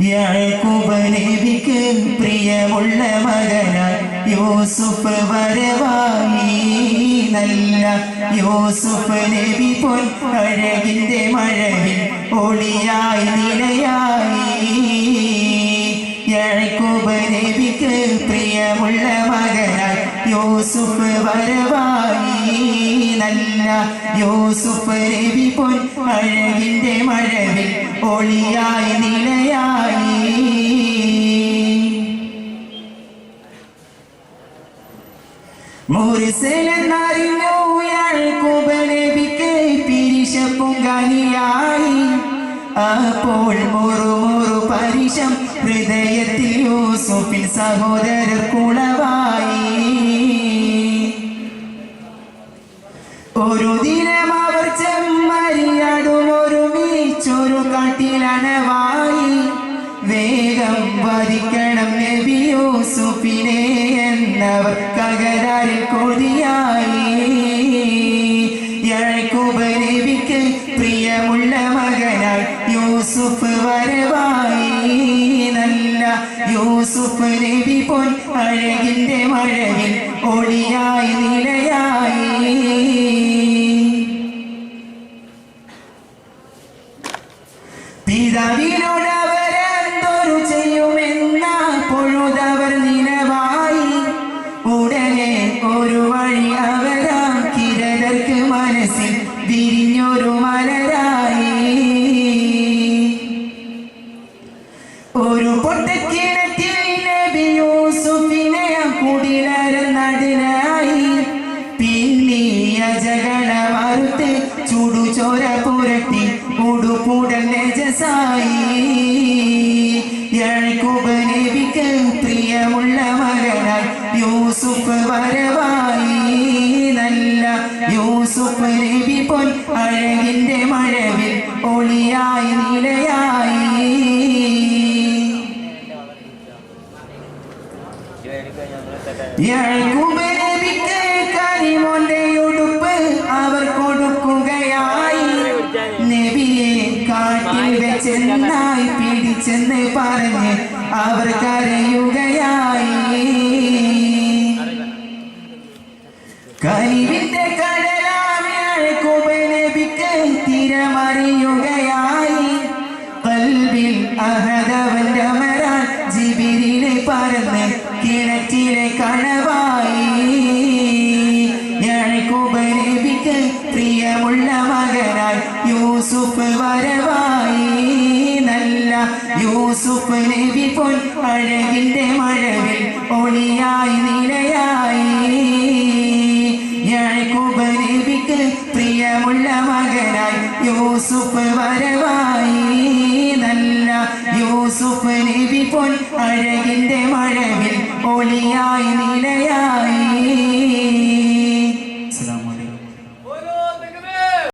യാക്കൂബ് നബിക്ക് പ്രിയമുള്ള മകനായി. യൂസുഫ് വരവായി. നല്ല യൂസുഫ് നബി പോൽ അഴകിന്റെ മഴവിൽ ഒളിയായി നിലയായി. യാക്കൂബ് നബിക്ക് പ്രിയമുള്ള മകനായി. യൂസുഫ് വരവായി. നല്ല യൂസുഫ് നബി പോൽ അഴകിന്റെ മഴവിൽ ഒളിയായി നിലയായി. മുറിസലെന്നറിഞ്ഞു യാഴ്കൂബ് നബിക്ക് പിരിശപ്പുങ്കനിയായി അപ്പോൾ മുറു മുറു പരിശം ഹൃദയത്തിൽ യൂസുഫിൻ സഹോദരർ കുളവായി. ഒരു ദിനം അവർ ചെമ്മരിയാടും ഒരു വീച്ചൊരു കാട്ടിലണവായി എന്നവർ കകരാരിൽ കൊതിയായി. യാക്കൂബ് പ്രിയമുള്ള മകനായി യൂസുഫ് വരവായി. നല്ല യൂസുഫ് നബി പോൻ അഴകിന്റെ മഴവിൽ ഒളിയായി നിലയായി. ചുടുചോര പുരട്ടി ഉടുപൂടൽ നജസായി. യാക്കൂബ് നബിക്ക് പ്രിയമുള്ള മകനായി യൂസുഫ് വരവായി. നല്ല യൂസുഫ് നബി പൊൻ അഴകിന്റെ മഴവിൽ ഒളിയായി നിലയായി. യാക്കൂബ് കാട്ടിൽ ചെന്നായി പിടിച്ചെന്ന് പറഞ്ഞ് അവർ കരയുകയായി. കനിവിന്റെ കടലാമിഴക്കുബ് നബിക്ക് തിരമറിയുകയായി. കൽവിൽ അഹദവന്റെ മരാൻ ജിബിരിനെ പറന്ന് കിണറ്റിലെ കണവാ നബിക്ക് പ്രിയമുള്ള മകനായി യൂസുഫ് വരവായി. നല്ല യൂസുഫ് നബി പൊൻ അഴകിന്റെ മഴവിൽ ഒളിയായി നിലയായി. യാക്കൂബ് നബിക്ക് പ്രിയമുള്ള മകനായി യൂസുഫ് വരവായി. നല്ല യൂസുഫ് നബി പൊൻ അഴകിന്റെ മഴവിൽ ഒളിയായി നിലയായി.